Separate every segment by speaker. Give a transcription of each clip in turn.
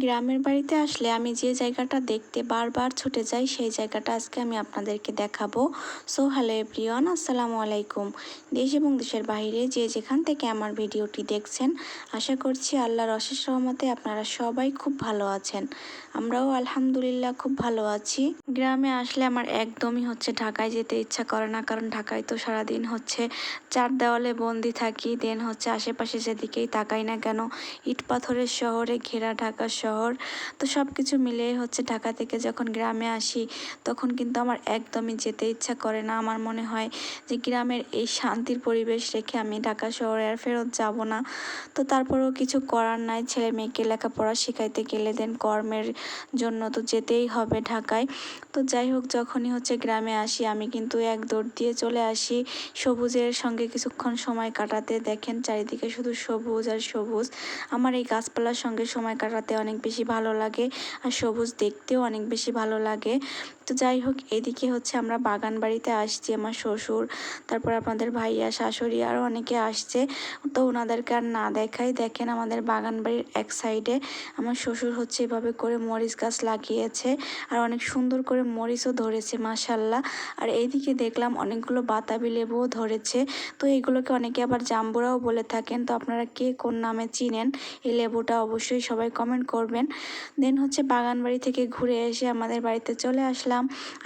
Speaker 1: গ্রামের বাড়িতে আসলে আমি যে জায়গাটা দেখতে বারবার ছুটে যাই, সেই জায়গাটা আজকে আমি আপনাদেরকে দেখাবো। সো হ্যালো এভরিওয়ান আসসালামু আলাইকুম। দেশ এবং দেশের বাইরে যে যেখান থেকে আমার ভিডিওটি দেখছেন, আশা করছি আল্লাহর অশেষ রহমতে আপনারা সবাই খুব ভালো আছেন। আমরাও আলহামদুলিল্লাহ খুব ভালো আছি। গ্রামে আসলে আমার একদমই হচ্ছে ঢাকায় যেতে ইচ্ছা করে না। কারণ ঢাকায় তো সারাদিন হচ্ছে চার দেওয়ালে বন্দি থাকি দেন হচ্ছে আশেপাশে যেদিকেই তাকাই না কেন ইট পাথরের শহরে ঘেরা ঢাকা শহর। তো সব কিছু মিলিয়ে হচ্ছে ঢাকা থেকে যখন গ্রামে আসি, তখন কিন্তু আমার একদমই যেতে ইচ্ছা করে না। আমার মনে হয় যে গ্রামের এই শান্তির পরিবেশ রেখে আমি ঢাকা শহরে আর ফেরত যাব না। তো তারপরেও কিছু করার নাই। ছেলে মেয়েকে লেখাপড়া শেখাইতে গেলে দেন কর্মের জন্য তো যেতেই হবে ঢাকায়। তো যাই হোক, যখনই হচ্ছে গ্রামে আসি, আমি কিন্তু এক দৌড় দিয়ে চলে আসি। সবুজের সঙ্গে কিছুক্ষণ সময় কাটাতে দেখেন চারিদিকে শুধু সবুজ আর সবুজ। আমার এই গাছপালার সঙ্গে সময় কাটাতে অনেক বেশি ভালো লাগে, আর সবুজ দেখতেও অনেক বেশি ভালো লাগে। তো যাই হোক, এদিকে হচ্ছে আমরা বাগান বাড়িতে আসছি, আমার শ্বশুর, তারপর আপনাদের ভাইয়া, শাশুড়ি আরও অনেকে আসছে। তো ওনাদেরকে আর না দেখাই, দেখেন আমাদের বাগান বাড়ির এক সাইডে আমার শ্বশুর হচ্ছে এভাবে করে মরিচ গাছ লাগিয়েছে আর অনেক সুন্দর করে মরিচও ধরেছে মাসাল্লাহ আর এইদিকে দেখলাম অনেকগুলো বাতাবি লেবুও ধরেছে। তো এগুলোকে অনেকে আবার জাম্বুরাও বলে থাকেন, তো আপনারা কে কোন নামে চিনেন এই লেবুটা অবশ্যই সবাই কমেন্ট করবেন। দেন হচ্ছে বাগান বাড়ি থেকে ঘুরে এসে আমাদের বাড়িতে চলে আসলাম।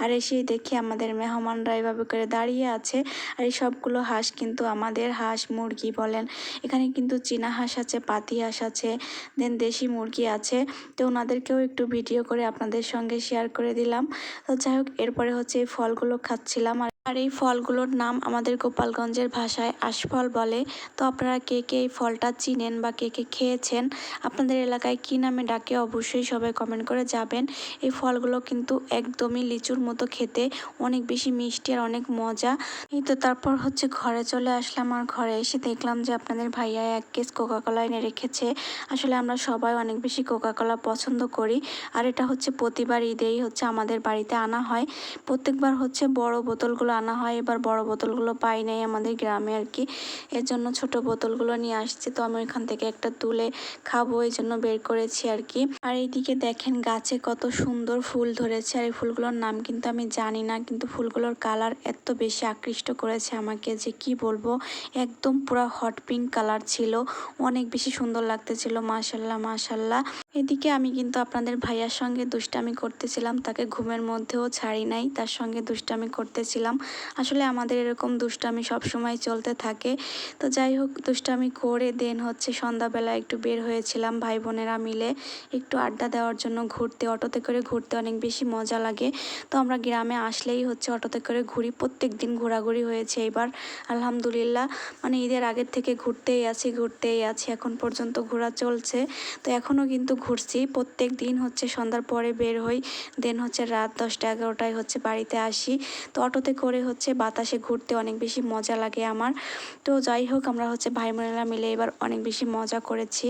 Speaker 1: আর এসেই দেখি আমাদের মেহমানরা এভাবে করে দাঁড়িয়ে আছে। আর এই সবগুলো হাঁস কিন্তু আমাদের হাঁস মুরগি বলেন। এখানে কিন্তু চীনা হাঁস আছে, পাতি হাঁস আছে দেন দেশি মুরগি আছে। তো ওনাদেরকেও একটু ভিডিও করে আপনাদের সঙ্গে শেয়ার করে দিলাম। তো যাই হোক, এরপরে হচ্ছে এই ফলগুলো খাচ্ছিলাম আর আর এই ফলগুলোর নাম আমাদের গোপালগঞ্জের ভাষায় আশফল বলে। তো আপনারা কে কে এই ফলটা চিনেন বা কে কে খেয়েছেন, আপনাদের এলাকায় কী নামে ডাকে অবশ্যই সবাই কমেন্ট করে যাবেন এই ফলগুলো কিন্তু একদমই লিচুর মতো খেতে, অনেক বেশি মিষ্টি আর অনেক মজা। এই তো তারপর হচ্ছে ঘরে চলে আসলাম আর ঘরে এসে দেখলাম যে আপনাদের ভাইয়া এক কেস কোকাকোলা এনে রেখেছে। আসলে আমরা সবাই অনেক বেশি কোকাকোলা পছন্দ করি। আর এটা হচ্ছে প্রতিবার ঈদেই হচ্ছে আমাদের বাড়িতে আনা হয়। প্রত্যেকবার হচ্ছে বড় বোতলগুলো আনা হয়। এবার বড় বোতলগুলো পাই নাই আমাদের গ্রামে আর কি এর জন্য ছোট বোতলগুলো নিয়ে আসছি। তো আমি ওইখান থেকে একটা তুলে খাব, এই জন্য বের করেছি আর কি আর এইদিকে দেখেন গাছে কত সুন্দর ফুল ধরেছে। আর এই ফুলগুলোর নাম কিন্তু আমি জানি না, কিন্তু ফুলগুলোর কালার এত বেশি আকৃষ্ট করেছে আমাকে যে কি বলব? একদম পুরো হট পিঙ্ক কালার ছিল। অনেক বেশি সুন্দর লাগতেছিল, মাশাল্লাহ মাশাল্লাহ। এদিকে আমি কিন্তু আপনাদের ভাইয়ার সঙ্গে দুষ্টামি করতেছিলাম। তাকে ঘুমের মধ্যেও ছাড়ি নাই, তার সঙ্গে দুষ্টামি করতেছিলাম। আসলে আমাদের এরকম দুষ্টামি সবসময় চলতে থাকে। তো যাই হোক, দুষ্টামি করে দেন হচ্ছে সন্ধ্যাবেলা একটু বের হয়েছিলাম ভাই বোনেরা মিলে একটু আড্ডা দেওয়ার জন্য ঘুরতে। অটোতে করে ঘুরতে অনেক বেশি মজা লাগে। তো আমরা গ্রামে আসলেই হচ্ছে অটোতে করে ঘুরি। প্রত্যেক দিন ঘোরাঘুরি হয়েছে এবার, আলহামদুলিল্লাহ। মানে ঈদের আগের থেকে ঘুরতেই আছি ঘুরতেই আছি। এখন পর্যন্ত ঘোরা চলছে। তো এখনও কিন্তু ঘুরছি। প্রত্যেক দিন হচ্ছে সন্ধ্যার পরে বের হই। দেন হচ্ছে রাত দশটা এগারোটায় হচ্ছে বাড়িতে আসি। তো অটোতে করে হচ্ছে বাতাসে ঘুরতে অনেক বেশি মজা লাগে আমার। তো যাই হোক, আমরা হচ্ছে ভাই বোনেরা মিলে এবার অনেক বেশি মজা করেছি।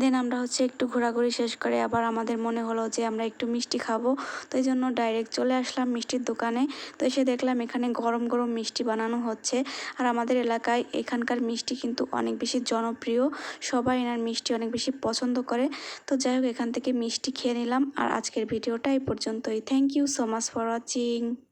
Speaker 1: দেন আমরা হচ্ছে একটু ঘোরাঘুরি শেষ করে আবার আমাদের মনে হলো যে আমরা একটু মিষ্টি খাব। তো এই জন্য ডাইরেক্ট চলে আসলাম মিষ্টির দোকানে। তো এসে দেখলাম এখানে গরম গরম মিষ্টি বানানো হচ্ছে। আর আমাদের এলাকায় এখানকার মিষ্টি কিন্তু অনেক বেশি জনপ্রিয়। সবাই এনার মিষ্টি অনেক বেশি পছন্দ করে। তো যাই হোক, এখান থেকে মিষ্টি খেয়ে নিলাম। আর আজকের ভিডিওটা এই পর্যন্তই। Thank you so much for watching